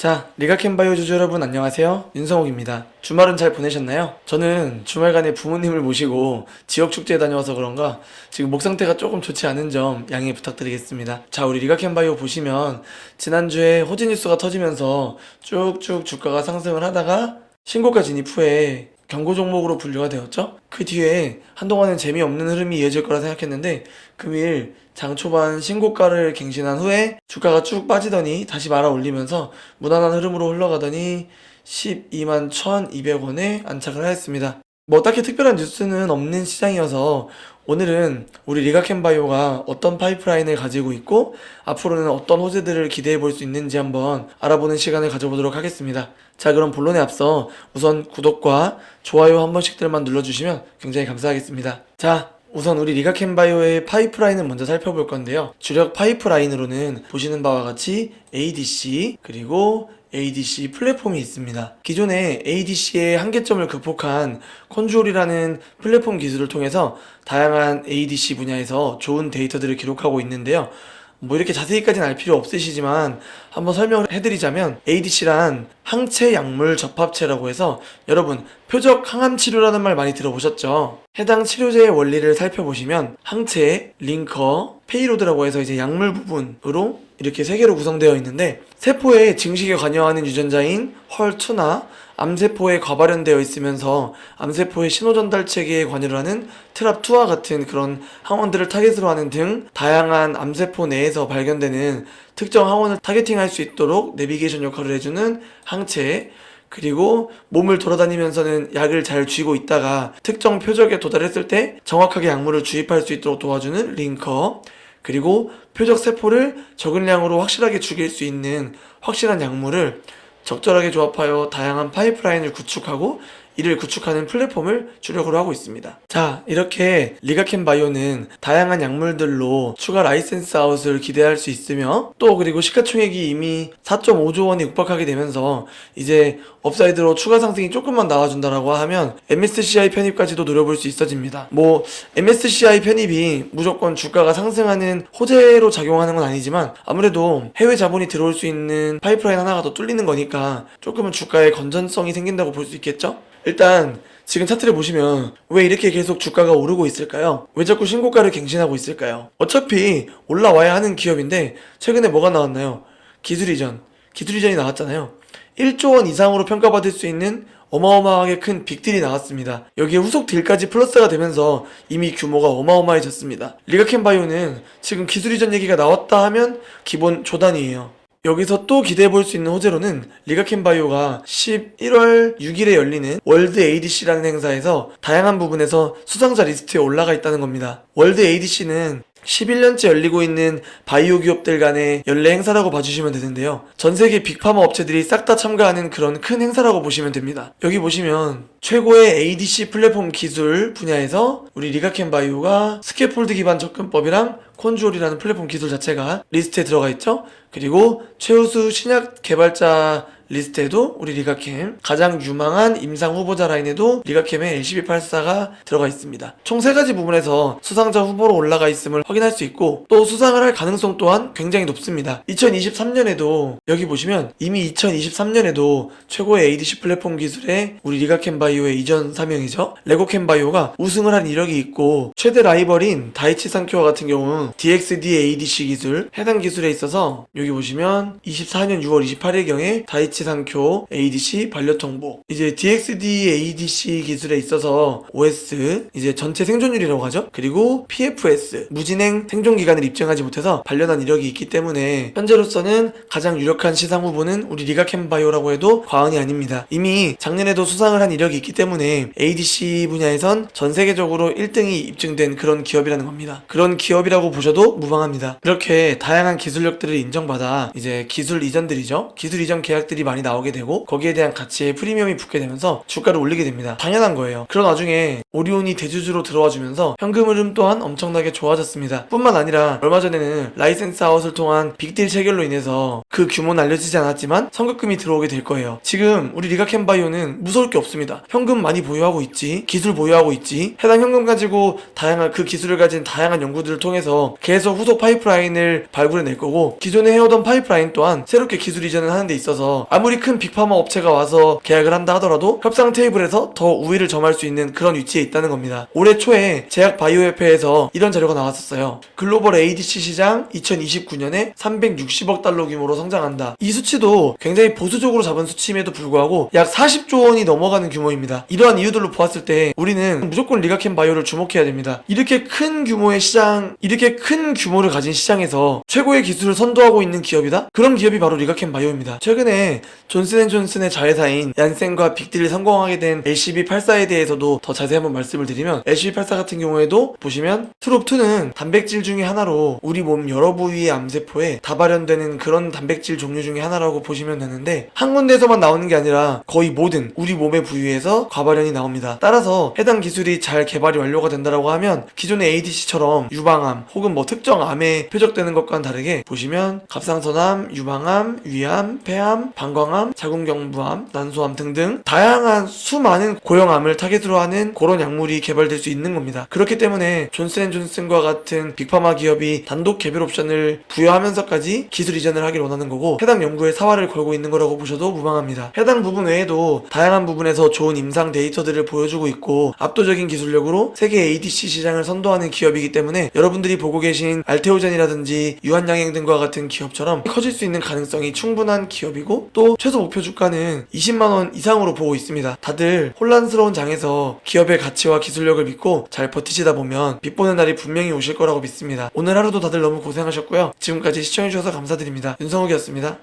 자, 리가캠바이오 주주 여러분 안녕하세요. 윤성욱입니다. 주말은 잘 보내셨나요? 저는 주말간에 부모님을 모시고 지역 축제에 다녀와서 그런가 지금 목 상태가 조금 좋지 않은 점 양해 부탁드리겠습니다. 자, 우리 리가캠바이오 보시면 지난주에 호재 뉴스가 터지면서 쭉쭉 주가가 상승을 하다가 신고가 진입 후에 경고 종목으로 분류가 되었죠. 그 뒤에 한동안은 재미없는 흐름이 이어질 거라 생각했는데 금일 장 초반 신고가를 갱신한 후에 주가가 쭉 빠지더니 다시 말아 올리면서 무난한 흐름으로 흘러가더니 12만 1,200원에 안착을 하였습니다. 뭐 딱히 특별한 뉴스는 없는 시장이어서 오늘은 우리 리가캠바이오가 어떤 파이프라인을 가지고 있고 앞으로는 어떤 호재들을 기대해 볼 수 있는지 한번 알아보는 시간을 가져보도록 하겠습니다. 자 그럼 본론에 앞서 우선 구독과 좋아요 한 번씩들만 눌러주시면 굉장히 감사하겠습니다. 자 우선 우리 리가캠바이오의 파이프라인을 먼저 살펴볼 건데요. 주력 파이프라인으로는 보시는 바와 같이 ADC 그리고 ADC 플랫폼이 있습니다. 기존의 ADC의 한계점을 극복한 컨주얼이라는 플랫폼 기술을 통해서 다양한 ADC 분야에서 좋은 데이터들을 기록하고 있는데요. 뭐 이렇게 자세히까지는 알 필요 없으시지만 한번 설명을 해드리자면 ADC란 항체 약물 접합체라고 해서 여러분 표적 항암 치료라는 말 많이 들어보셨죠? 해당 치료제의 원리를 살펴보시면 항체, 링커, 페이로드라고 해서 이제 약물 부분으로 이렇게 세 개로 구성되어 있는데 세포의 증식에 관여하는 유전자인 헐2나 암세포에 과발현되어 있으면서 암세포의 신호전달 체계에 관여를 하는 트랍2와 같은 그런 항원들을 타겟으로 하는 등 다양한 암세포 내에서 발견되는 특정 항원을 타겟팅할 수 있도록 내비게이션 역할을 해주는 항체 그리고 몸을 돌아다니면서는 약을 잘 쥐고 있다가 특정 표적에 도달했을 때 정확하게 약물을 주입할 수 있도록 도와주는 링커 그리고 표적 세포를 적은량으로 확실하게 죽일 수 있는 확실한 약물을 적절하게 조합하여 다양한 파이프라인을 구축하고 이를 구축하는 플랫폼을 주력으로 하고 있습니다. 자, 이렇게 리가캠 바이오는 다양한 약물들로 추가 라이센스 아웃을 기대할 수 있으며 또 그리고 시가총액이 이미 4.5조 원에 육박하게 되면서 이제 업사이드로 추가 상승이 조금만 나와준다라고 하면 MSCI 편입까지도 노려볼 수 있어집니다. 뭐 MSCI 편입이 무조건 주가가 상승하는 호재로 작용하는 건 아니지만 아무래도 해외 자본이 들어올 수 있는 파이프라인 하나가 더 뚫리는 거니까 조금은 주가에 건전성이 생긴다고 볼 수 있겠죠? 일단 지금 차트를 보시면 왜 이렇게 계속 주가가 오르고 있을까요? 왜 자꾸 신고가를 갱신하고 있을까요? 어차피 올라와야 하는 기업인데 최근에 뭐가 나왔나요? 기술 이전. 기술 이전이 나왔잖아요. 1조 원 이상으로 평가받을 수 있는 어마어마하게 큰 빅딜이 나왔습니다. 여기에 후속 딜까지 플러스가 되면서 이미 규모가 어마어마해졌습니다. 리가켄 바이오는 지금 기술 이전 얘기가 나왔다 하면 기본 조단이에요. 여기서 또 기대해 볼 수 있는 호재로는 리가켄 바이오가 11월 6일에 열리는 월드 ADC라는 행사에서 다양한 부분에서 수상자 리스트에 올라가 있다는 겁니다. 월드 ADC는 11년째 열리고 있는 바이오 기업들 간의 연례 행사라고 봐주시면 되는데요. 전 세계 빅파머 업체들이 싹 다 참가하는 그런 큰 행사라고 보시면 됩니다. 여기 보시면 최고의 ADC 플랫폼 기술 분야에서 우리 리가켄 바이오가 스캐폴드 기반 접근법이랑 콘주얼이라는 플랫폼 기술 자체가 리스트에 들어가 있죠. 그리고 최우수 신약 개발자 리스트에도 우리 리가캠 가장 유망한 임상 후보자 라인에도 리가캠의 LCB84가 들어가 있습니다. 총 세 가지 부분에서 수상자 후보로 올라가 있음을 확인할 수 있고 또 수상을 할 가능성 또한 굉장히 높습니다. 2023년에도 여기 보시면 이미 2023년에도 최고의 ADC 플랫폼 기술에 우리 리가캠 바이 오의 이전 사명이죠. 레고캠 바이오가 우승을 한 이력이 있고 최대 라이벌인 다이치 산큐와 같은 경우 DXD ADC 기술 해당 기술에 있어서 여기 보시면 24년 6월 28일경에 다이치 상쿄 ADC 반려통보 이제 DXD ADC 기술에 있어서 OS 이제 전체 생존율이라고 하죠 그리고 PFS 무진행 생존 기간을 입증하지 못해서 반려한 이력이 있기 때문에 현재로서는 가장 유력한 시상 후보는 우리 리가캠 바이오라고 해도 과언이 아닙니다 이미 작년에도 수상을 한 이력이 있기 때문에 ADC 분야에선 전 세계적으로 1등이 입증된 그런 기업이라는 겁니다 그런 기업이라고 보셔도 무방합니다 이렇게 다양한 기술력들을 인정받아 이제 기술 이전들이죠 기술 이전 계약들이 많이 나오게 되고 거기에 대한 가치에 프리미엄이 붙게 되면서 주가를 올리게 됩니다. 당연한 거예요. 그런 와중에 오리온이 대주주로 들어와 주면서 현금 흐름 또한 엄청나게 좋아졌습니다. 뿐만 아니라 얼마 전에는 라이센스 아웃을 통한 빅딜 체결로 인해서 그 규모는 알려지지 않았지만 선급금이 들어오게 될 거예요. 지금 우리 리가캠 바이오는 무서울 게 없습니다. 현금 많이 보유하고 있지, 기술 보유하고 있지, 해당 현금 가지고 다양한 그 기술을 가진 다양한 연구들을 통해서 계속 후속 파이프라인을 발굴해낼 거고 기존에 해오던 파이프라인 또한 새롭게 기술 이전을 하는 데 있어서 아무리 큰 빅파마 업체가 와서 계약을 한다 하더라도 협상 테이블에서 더 우위를 점할 수 있는 그런 위치에 있다는 겁니다. 올해 초에 제약 바이오협회에서 이런 자료가 나왔었어요. 글로벌 ADC 시장 2029년에 360억 달러 규모로 성장한다. 이 수치도 굉장히 보수적으로 잡은 수치임에도 불구하고 약 40조 원이 넘어가는 규모입니다. 이러한 이유들로 보았을 때 우리는 무조건 리가켄 바이오를 주목해야 됩니다. 이렇게 큰 규모의 시장, 이렇게 큰 규모를 가진 시장에서 최고의 기술을 선도하고 있는 기업이다? 그런 기업이 바로 리가켄 바이오입니다. 최근에 존슨앤존슨의 자회사인 얀센과 빅딜이 성공하게 된 LCB84에 대해서도 더 자세히 한번 말씀을 드리면 LCB84 같은 경우에도 보시면 트롭2는 단백질 중에 하나로 우리 몸 여러 부위의 암세포에 다발현되는 그런 단백질 종류 중에 하나라고 보시면 되는데 한 군데에서만 나오는 게 아니라 거의 모든 우리 몸의 부위 에서 과발현이 나옵니다. 따라서 해당 기술이 잘 개발이 완료가 된다라고 하면 기존의 ADC처럼 유방암 혹은 뭐 특정 암에 표적되는 것과는 다르게 보시면 갑상선암, 유방암, 위암, 폐암, 방광암, 자궁경부암, 난소암 등등 다양한 수많은 고형암을 타겟으로 하는 그런 약물이 개발될 수 있는 겁니다. 그렇기 때문에 존슨앤존슨과 같은 빅파마 기업이 단독 개별 옵션을 부여하면서까지 기술 이전을 하길 원하는 거고 해당 연구에 사활을 걸고 있는 거라고 보셔도 무방합니다. 해당 부분 외에도 다양한 부분에서 좋은 임상 데이터들을 보여주고 있고 압도적인 기술력으로 세계 ADC 시장을 선도하는 기업이기 때문에 여러분들이 보고 계신 알테오젠이라든지 유한양행 등과 같은 기업처럼 커질 수 있는 가능성이 충분한 기업이고 또 최소 목표 주가는 20만 원 이상으로 보고 있습니다. 다들 혼란스러운 장에서 기업의 가치와 기술력을 믿고 잘 버티시다 보면 빛보는 날이 분명히 오실 거라고 믿습니다. 오늘 하루도 다들 너무 고생하셨고요. 지금까지 시청해주셔서 감사드립니다. 윤성욱이었습니다.